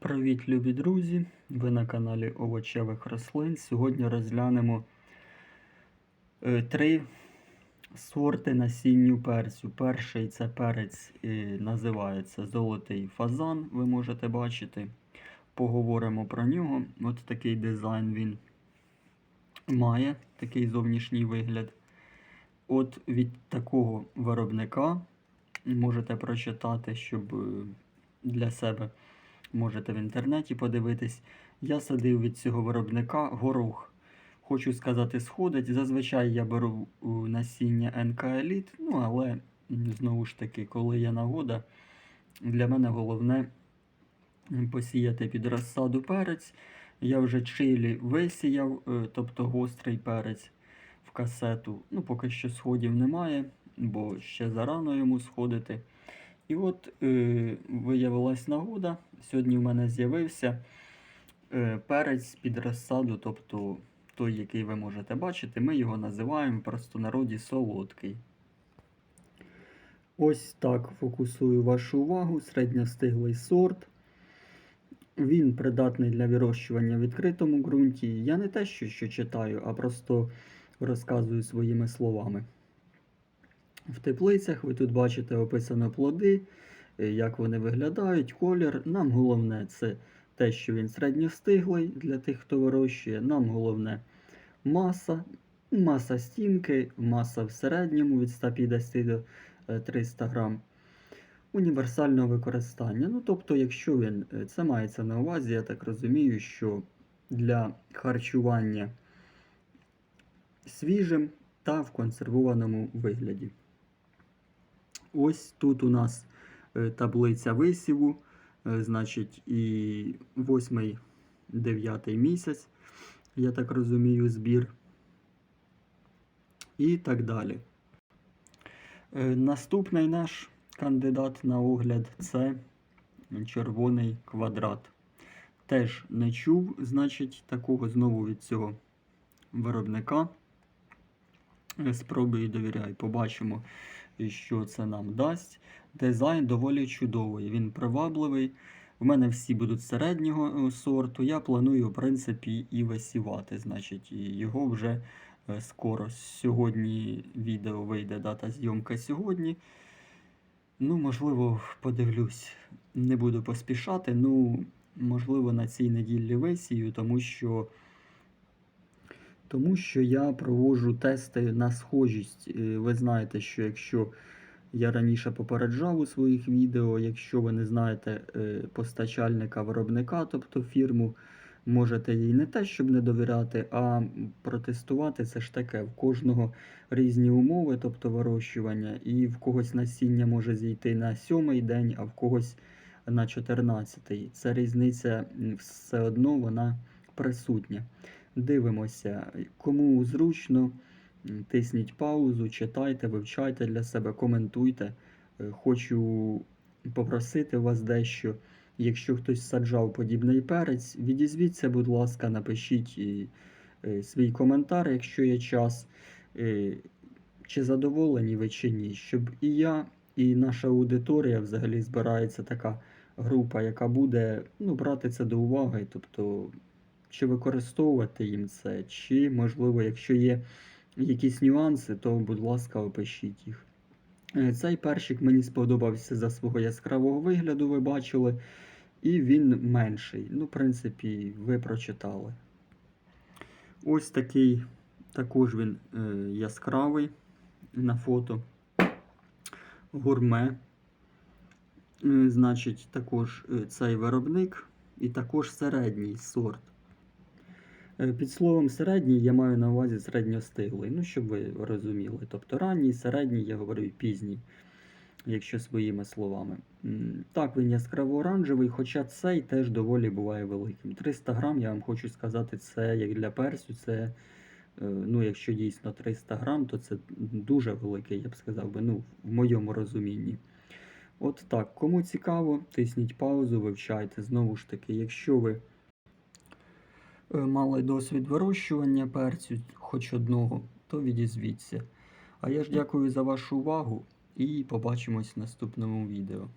Привіт, любі друзі! Ви на каналі Овочевих рослин. Сьогодні розглянемо е, три сорти насінню перцю. Перший це перець е, називається Золотий фазан, ви можете бачити. Поговоримо про нього. От такий дизайн він має, такий зовнішній вигляд. От від такого виробника можете прочитати, щоб е, для себе. Можете в інтернеті подивитись. Я садив від цього виробника горох. Хочу сказати, сходить. Зазвичай я беру насіння НК Еліт, ну але знову ж таки, коли є нагода, для мене головне посіяти під розсаду перець. Я вже чилі висіяв, е, тобто гострий перець в касету. Ну, поки що сходів немає, бо ще зарано йому сходити. І от е, виявилась нагода. Сьогодні в мене з'явився е, перець під розсаду, тобто той, який ви можете бачити, ми його називаємо в простонароді солодкий. Ось так фокусую вашу увагу, середньостиглий сорт. Він придатний для вирощування в відкритому ґрунті. Я не те, що, що читаю, а просто розказую своїми словами. В теплицях ви тут бачите описано плоди, е, як вони виглядають, колір. Нам головне це те, що він середньостиглий для тих, хто вирощує. Нам головне маса, маса стінки, маса в середньому від 150 до 300 е, грам. Універсального використання. Ну, тобто, якщо він, е, це мається на увазі, я так розумію, що для харчування свіжим та в консервованому вигляді. Ось тут у нас е, таблиця висіву, е, значить, і 8-9 місяць, я так розумію, збір. І так далі. Е, наступний наш кандидат на огляд це червоний квадрат. Теж не чув, значить, такого знову від цього виробника. Спробую довіряю, побачимо що це нам дасть. Дизайн доволі чудовий, він привабливий. У мене всі будуть середнього е, сорту. Я планую, в принципі, і висівати. Значить, його вже е, скоро. Сьогодні відео вийде дата зйомки сьогодні. Ну, можливо, подивлюсь. Не буду поспішати. Ну, можливо, на цій неділі висію, тому що. Тому що я проводжу тести на схожість. Е, ви знаєте, що якщо я раніше попереджав у своїх відео, якщо ви не знаєте е, постачальника виробника, тобто фірму, можете їй не те, щоб не довіряти, а протестувати це ж таке. В кожного різні умови, тобто вирощування, і в когось насіння може зійти на сьомий день, а в когось на 14-й. Ця різниця все одно вона присутня. Дивимося, кому зручно, тисніть паузу, читайте, вивчайте для себе, коментуйте. Е, хочу попросити вас дещо. Якщо хтось саджав подібний перець, відізвіться, будь ласка, напишіть е, свій коментар, якщо є час, е, чи задоволені ви чи ні. Щоб і я, і наша аудиторія взагалі збирається така група, яка буде ну, брати це до уваги. тобто чи використовувати їм це, чи, можливо, якщо є якісь нюанси, то, будь ласка, опишіть їх. Е, цей першик мені сподобався за свого яскравого вигляду, ви бачили, і він менший. Ну, в принципі, ви прочитали. Ось такий, також він е, яскравий на фото. Гурме. Е, значить, також е, цей виробник і також середній сорт. Е, під словом середній я маю на увазі середньостиглий, ну, щоб ви розуміли. Тобто ранній, середній, я говорю пізній, якщо своїми словами. Так, він яскраво оранжевий, хоча цей теж доволі буває великим. 300 грам, я вам хочу сказати, це як для персю, це, е, ну, якщо дійсно 300 грам, то це дуже великий, я б сказав, би, ну, в моєму розумінні. От так, кому цікаво, тисніть паузу, вивчайте. Знову ж таки, якщо ви. Е, мали досвід вирощування перцю, хоч одного, то відізвіться. А я ж дякую за вашу увагу і побачимось в наступному відео.